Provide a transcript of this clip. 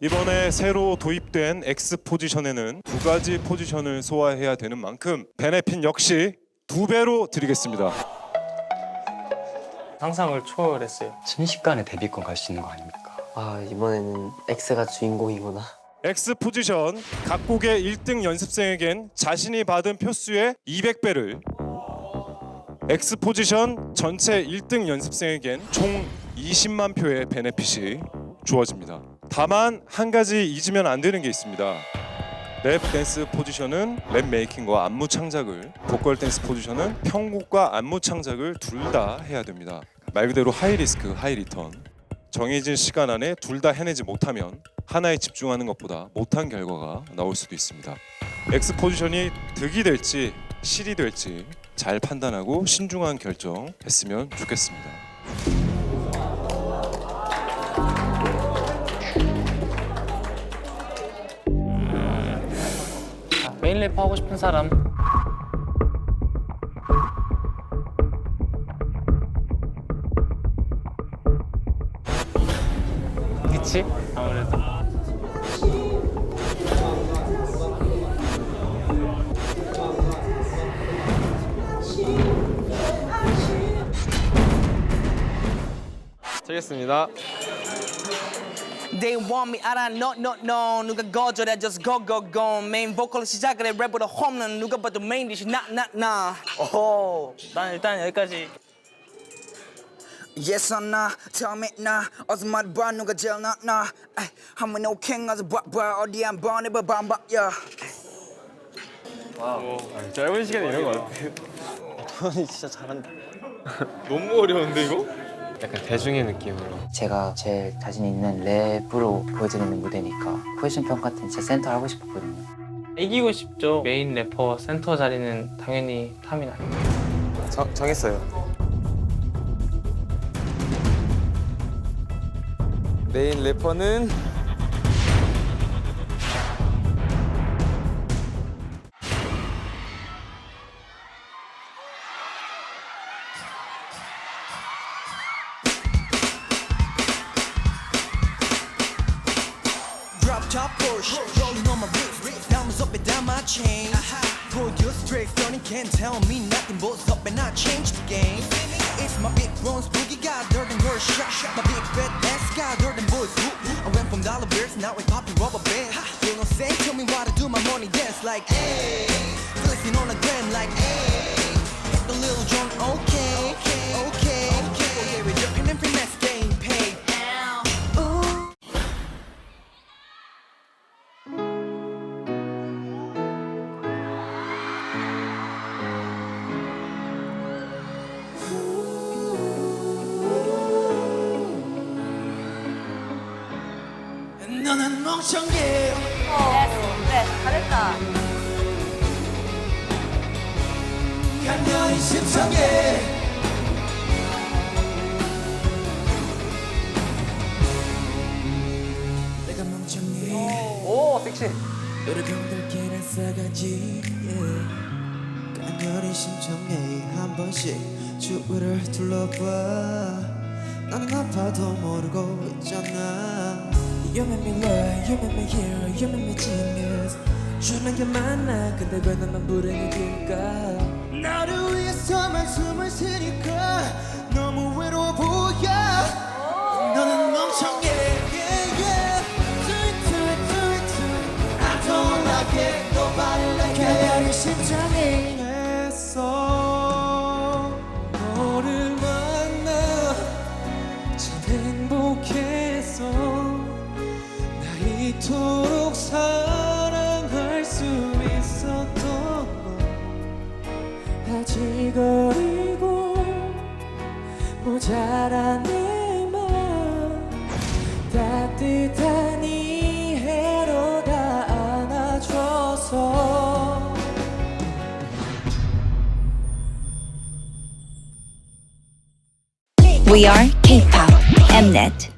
이번에 새로 도입된 X 포지션에는 두 가지 포지션을 소화해야 되는 만큼 베네핏 역시 두 배로 드리겠습니다. 상상을 초월했어요. 순식간에 데뷔권 갈 수 있는 거 아닙니까? 아 이번에는 X가 주인공이구나. X 포지션 각 곡의 1등 연습생에겐 자신이 받은 표수의 200배를 X 포지션 전체 1등 연습생에겐 총 20만 표의 베네핏이 주어집니다. 다만 한 가지 잊으면 안 되는 게 있습니다. 랩 댄스 포지션은 랩 메이킹과 안무 창작을, 보컬 댄스 포지션은 편곡과 안무 창작을 둘 다 해야 됩니다. 말 그대로 하이 리스크, 하이 리턴. 정해진 시간 안에 둘 다 해내지 못하면 하나에 집중하는 것보다 못한 결과가 나올 수도 있습니다. X 포지션이 득이 될지 실이 될지 잘 판단하고 신중한 결정했으면 좋겠습니다. 메인 래퍼 하고 싶은 사람. 그치? 아무래도. 되겠습니다. They want me 알아 no no no. 누가 거절해 just go go go. 메인 보컬 시작을 해 랩으로 홈런. 누가 봐도 메인 디시 나 나나. 오, 난 일단 여기까지. Yes or nah tell me nah 어서 말해봐 누가 제일 낫나. 한번 오케이 가서 봐봐. 어디 한번 해봐 반박 yeah 짧은 시간에 이런 거? 도현이 진짜 잘한다. 너무 어려운데 이거? 약간 대중의 느낌으로 제가 제일 자신 있는 랩으로 보여드리는 무대니까 포지션 평가 때는 제 센터 하고 싶었거든요. 이기고 싶죠. 메인 래퍼 센터 자리는 당연히 탐이 아닙니다. 정, 정했어요. 메인 래퍼는 top Porsche rolling on my wrist diamonds up and down my chain. Uh-huh. Pull you straight funny can't tell me nothing. Both up and I changed the game. It's my big bronze boogie got dirt and worse shot. My big fat ass got dirt and boys I went from dollar bills now we popping rubber bands. You know say tell me why to do my money dance like hey. Listen on the gram like hey. Hit the little joint okay okay. Okay 너는 멍청해 그래 잘했다. 간간히 심청해 내가 멍청해 오, 섹시. 너를 병들게 싸가지 간간히 심청해 한 번씩 주위를 둘러봐. 나는 아파도 모르고 있잖아 You make me lie, you make me hero, you make me genius 주는 게 많아 근데 왜 나만 길까 나를 위해서만 숨을 쉬니까 너무 외로워 보여 이토록 사랑할 수 있었던 건 아직 어리고 모자란 내맘 따뜻한 이해로 다 안아줘서 We are K-pop Mnet